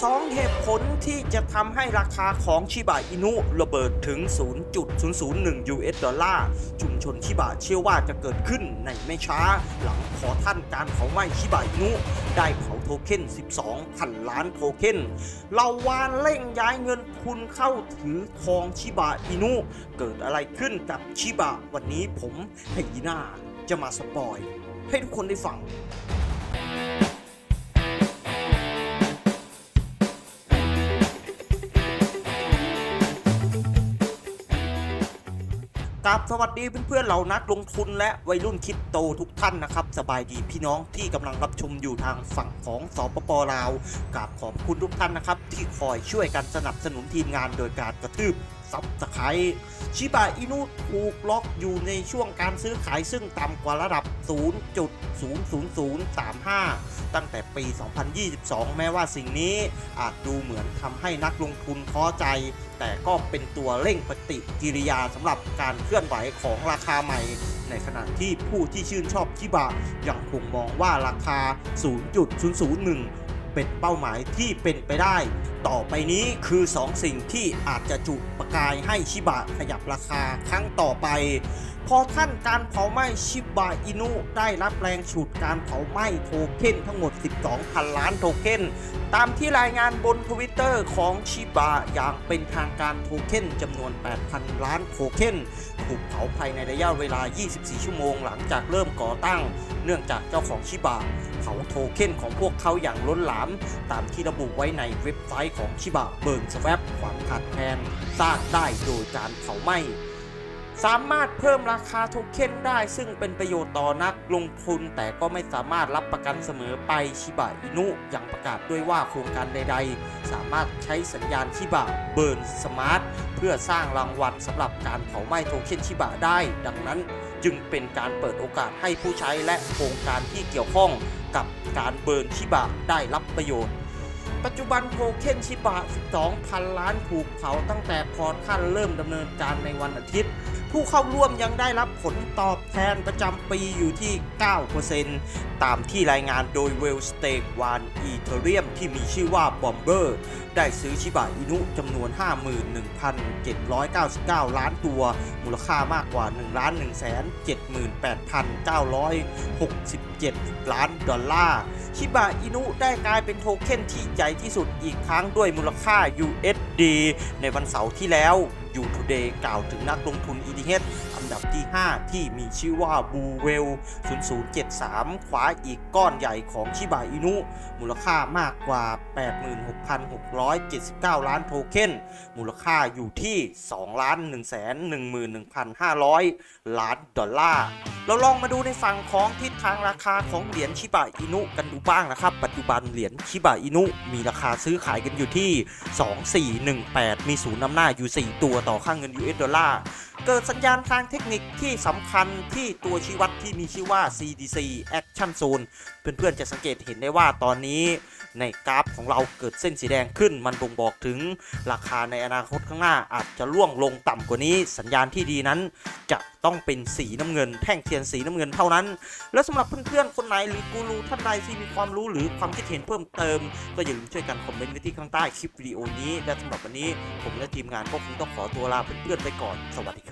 สองเหตุผลที่จะทำให้ราคาของชิบะอินุระเบิดถึง 0.001 US ดอลลาร์ชุมชนชิบะเชื่อว่าจะเกิดขึ้นในไม่ช้า หลังขอท่านการเผาไหม้ชิบะอินุ ได้เผาโทเค็น 12พันล้านโทเค็น เราวานเร่งย้ายเงินทุนเข้าถือทองชิบะอินุ เกิดอะไรขึ้นกับชิบะวันนี้ผมไฮยีน่าจะมาสปอย ให้ทุกคนได้ฟัง กับสวัสดีเพื่อนๆเหล่านักลงทุนและวัยรุ่นคริปโตทุกท่านนะครับ สบายดีพี่น้องที่กำลังรับชมอยู่ทางฝั่งของสปปลาวกับขอบคุณทุกท่านนะครับ ที่คอยช่วยกันสนับสนุนทีมงานโดยการกระตืบ ซับสไครชิบะอินุถูกล็อกอยู่ในช่วงการซื้อขายซึ่งต่ำกว่าระดับ 0.00035 ตั้งแต่ปี 2022 แม้ว่าสิ่งนี้อาจดูเหมือนทำให้นักลงทุนท้อใจ แต่ก็เป็นตัวเร่งปฏิกิริยาสำหรับการเคลื่อนไหวของราคาใหม่ ในขณะที่ผู้ที่ชื่นชอบชิบะยังคงมองว่าราคา 0.001 เป็นเป้าหมายที่เป็นไปได้ ต่อไปนี้คือ 2สิ่งที่อาจจะจุดประกายให้ชิบะขยับราคาครั้งต่อไป พอท่านการเผาไหม้ชิบะอินุได้รับแรงฉุดการเผาไหม้โทเค็นทั้งหมด 12พันล้านโทเค็นตามที่รายงานบนทวิตเตอร์ของชิบะอย่างเป็นทางการโทเค็นจำนวน 8,000 ล้านโทเค็นถูกเผาภายในระยะเวลา 24 ชั่วโมงหลังจากเริ่มก่อตั้ง เนื่องจากเจ้าของชิบะเผาโทเค็นของพวกเขาอย่างล้นหลามตามที่ระบุไว้ในเว็บไซต์ของชิบะเบิร์นสวปความขาดแคลนสร้างได้โดยการเผาไหม้สามารถเพิ่มราคาโทเค็นได้ ซึ่งเป็นประโยชน์ต่อนักลงทุน แต่ก็ไม่สามารถรับประกันเสมอไปชิบะอินุยังประกาศด้วยว่าโครงการใด ๆ สามารถใช้สัญญาณชิบะเบิร์นสมาร์ทเพื่อสร้างรางวัลสำหรับการเผาไหม้โทเค็นชิบะได้ ดังนั้นจึงเป็นการเปิดโอกาสให้ผู้ใช้และโครงการที่เกี่ยวข้อง กับการเบิร์นชิบะได้รับประโยชน์ ปัจจุบันโทเค็นชิบะ 12,000 ล้านถูกเผาตั้งแต่พอท่านเริ่มดำเนินการในวันอาทิตย์ ผู้เข้าร่วมยังได้รับผลตอบแทนประจำปีอยู่ที่ 9%ตามที่รายงานโดยเวลสเตกวานอีเทเรียมที่มีชื่อว่าบอมเบอร์ได้ซื้อชิบะอินุจำนวน 51,799 ล้านตัว มูลค่ามากกว่า 1,178,967 ล้านดอลลาร์ ชิบะอินุได้กลายเป็นโทเค็นที่ใหญ่ที่สุดอีกครั้งด้วยมูลค่า USD ในวันเสาร์ที่แล้ว ยูทูเดย์กล่าวถึงนักลงทุน ETH อันดับที่ 5 ที่มีชื่อว่าบูเวล0073 คว้าอีกก้อนใหญ่ของชิบะอินุ มูลค่ามากกว่า 86,679 ล้านโทเค็น มูลค่าอยู่ที่2ล้าน111,500 ล้านดอลลาร์ เราลองมาดูในฝั่งของทิศทางราคาของเหรียญชิบะอินุกันดูบ้างนะครับ ปัจจุบันเหรียญชิบะอินุมีราคาซื้อขายกันอยู่ที่ 2418 มีศูนย์นำหน้าอยู่ 4 ตัวต่อค่างเงิน US ดอลลาร์ เกิดสัญญาณทางเทคนิคที่สำคัญที่ตัวชี้วัดที่มีชื่อว่า CDC Action Zone เพื่อนๆจะสังเกตเห็นได้ว่าตอนนี้ในกราฟของเราเกิดเส้นสีแดงขึ้น มันบ่งบอกถึงราคาในอนาคตข้างหน้าอาจจะล่วงลงต่ำกว่านี้ สัญญาณที่ดีนั้น จะต้องเป็นสีน้ำเงิน แท่งเทียนสีน้ำเงินเท่านั้น และสำหรับเพื่อนๆคนไหนหรือกูรูท่านใดที่มีความรู้หรือความคิดเห็นเพิ่มเติม ก็อย่าลืมช่วยกันคอมเมนต์ไว้ที่ข้างใต้คลิปวิดีโอนี้และสำหรับวันนี้ผมและทีมงานก็คงต้องขอตัวลาเพื่อนๆไปก่อนสวัสดีครับ